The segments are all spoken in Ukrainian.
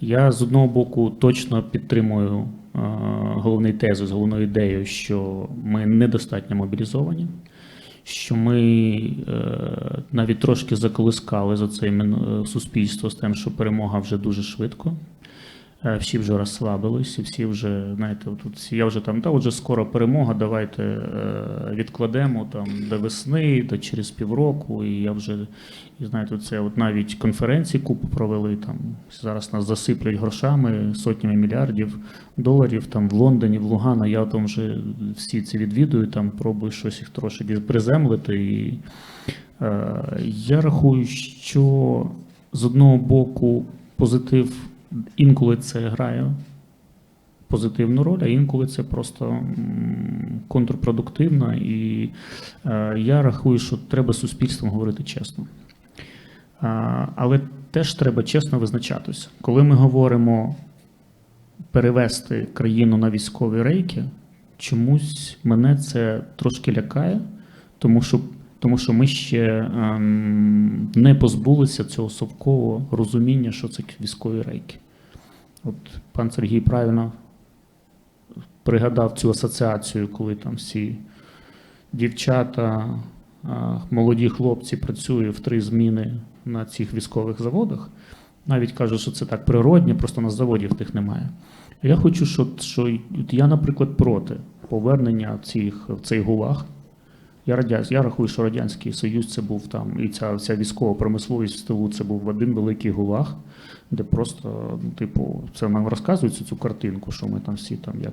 Я з одного боку точно підтримую е, головний тезу з головною ідеєю, що ми недостатньо мобілізовані, що ми е, навіть трошки заколискали за це е, суспільство з тим, що перемога вже дуже швидко. Е, Всі вже розслабились, всі вже, знаєте, тут я вже там, та отже, скоро перемога, давайте е, відкладемо там до весни, до через півроку. І я вже, і знаєте, це от навіть конференції купу провели там. Зараз нас засиплять грошами, сотнями мільярдів доларів там в Лондоні, в Лугано. Я там вже всі ці відвідую, там пробую щось їх трошки приземлити. І е, я рахую, що з одного боку позитив інколи це грає позитивну роль, а інколи це просто контрпродуктивно. І е, я рахую, що треба суспільством говорити чесно. Але теж треба чесно визначатися. Коли ми говоримо перевести країну на військові рейки, чомусь мене це трошки лякає, тому що, тому що ми ще ем, не позбулися цього совкового розуміння, що це військові рейки. От пан Сергій правильно пригадав цю асоціацію, коли там всі дівчата, молоді хлопці працюють в три зміни на цих військових заводах. Навіть кажуть, що це так природне, просто на заводів тих немає. Я хочу, що от я, наприклад, проти повернення цих в цей гулаг. Я, радя... я рахую, що Радянський Союз це був там, і ця, ця військова промисловість в тилу це був один великий гулаг, де просто, ну, типу, це нам розказують цю, картинку, що ми там всі там як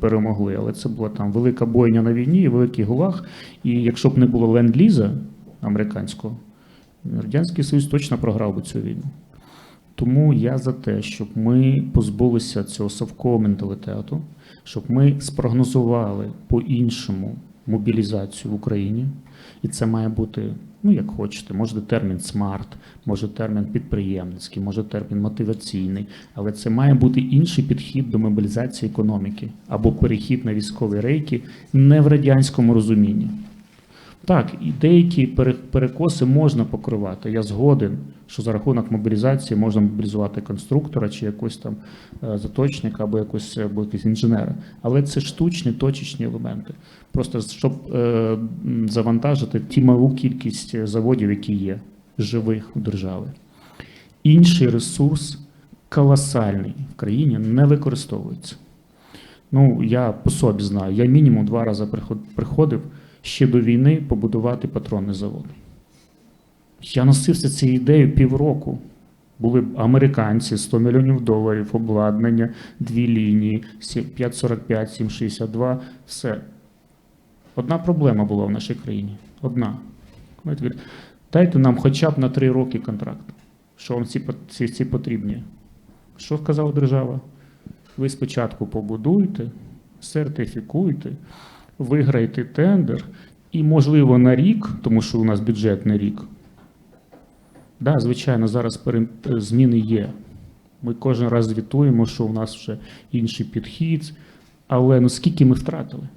перемогли. Але це була там велика бойня на війні, і великий гулаг. І якщо б не було ленд-ліза американського, Радянський Союз точно програв би цю війну. Тому я за те, щоб ми позбулися цього совкового менталітету, щоб ми спрогнозували по-іншому мобілізацію в Україні. І це має бути, ну як хочете, може термін смарт, може термін підприємницький, може термін мотиваційний, але це має бути інший підхід до мобілізації економіки або перехід на військові рейки не в радянському розумінні. Так, і деякі пере- перекоси можна покривати. Я згоден, що за рахунок мобілізації можна мобілізувати конструктора чи якогось там е, заточника або якогось або якогось інженера. Але це штучні точечні елементи. Просто щоб е, завантажити ті малу кількість заводів, які є живих у держави. Інший ресурс колосальний в країні не використовується. Ну, я по собі знаю, я мінімум два рази приход- приходив ще до війни побудувати патронний завод. Я носився цією ідеєю півроку. Були американці 100 мільйонів доларів, обладнання, дві лінії, 545, 762, все. Одна проблема була в нашій країні. Одна. Дайте нам хоча б на три роки контракт. Що вам ці, ці, ці потрібні? Що сказала держава? Ви спочатку побудуйте, сертифікуйте, виграєте тендер, і, можливо, на рік, тому що у нас бюджетний рік. Да, звичайно, зараз зміни є. Ми кожен раз звітуємо, що у нас вже інший підхід, але ну скільки ми втратили?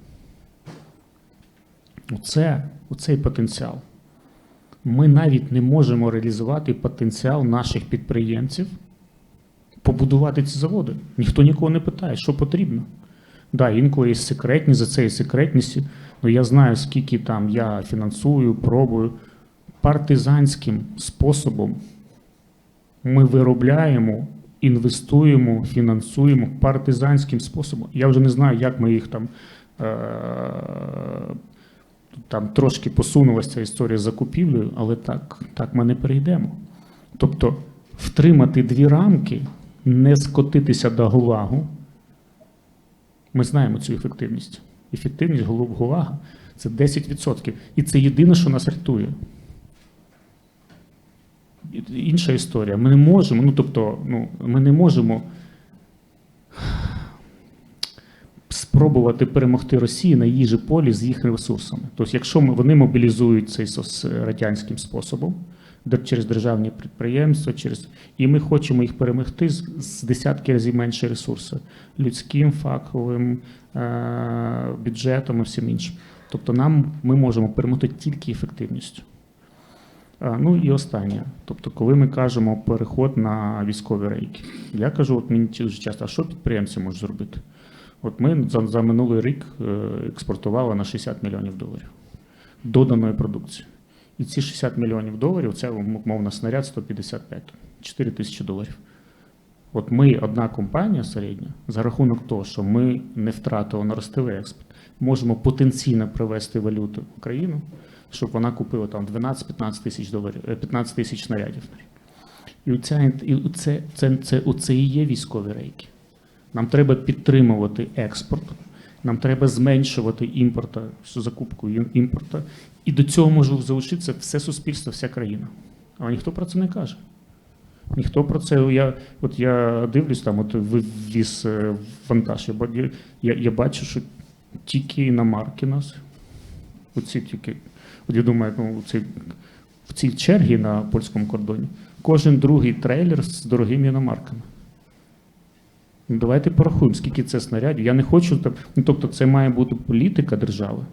Оце, оцей потенціал. Ми навіть не можемо реалізувати потенціал наших підприємців побудувати ці заводи. Ніхто нікого не питає, що потрібно. Да, інколи є секретність, за це є секретність. Ну я знаю, скільки там я фінансую, пробую. Партизанським способом ми виробляємо, інвестуємо, фінансуємо партизанським способом. Я вже не знаю, як ми їх там. Е- там трошки посунулася ця історія з закупівлею, але так, так ми не перейдемо. Тобто втримати дві рамки, не скотитися до гулагу. Ми знаємо цю ефективність. Ефективність голов гулага це 10%. І це єдине, що нас рятує. Інша історія. Ми не можемо, ну тобто, ну, ми не можемо спробувати перемогти Росію на її же полі з їх ресурсами. Тобто, якщо ми, вони мобілізують цей сос- радянським способом, через державні підприємства, через і ми хочемо їх перемогти з, з десятки разів менше ресурсу людським, фаховим е- бюджетом і всім іншим. Тобто, нам ми можемо перемогти тільки ефективністю. А, Ну і останнє. Тобто, коли ми кажемо переход на військові рейки, я кажу, от мені дуже часто, а що підприємці можуть зробити? От ми за, за минулий рік е, експортували на 60 мільйонів доларів доданої продукції. І ці 60 мільйонів доларів це умовно снаряд 155, 4 тисячі доларів. От ми, одна компанія середня, за рахунок того, що ми не втратили наростили експорт, можемо потенційно привести валюту в Україну, щоб вона купила там 12-15 тисяч доларів, е, 15 тисяч снарядів. І, оця, і оце, це, це, оце і є військові рейки. Нам треба підтримувати експорт, нам треба зменшувати імпорта, закупку імпорта. І до цього може залучитися все суспільство, вся країна. Але ніхто про це не каже. Ніхто про це. Я, от я дивлюсь, там, от вивіз е, вантаж. Я, я, я, бачу, що тільки іномарки нас. Оці тільки. От я думаю, ну, ці, в цій чергі на польському кордоні кожен другий трейлер з дорогими іномарками. Давайте порахуємо, скільки це снарядів. Я не хочу, так- ну, тобто це має бути політика держави.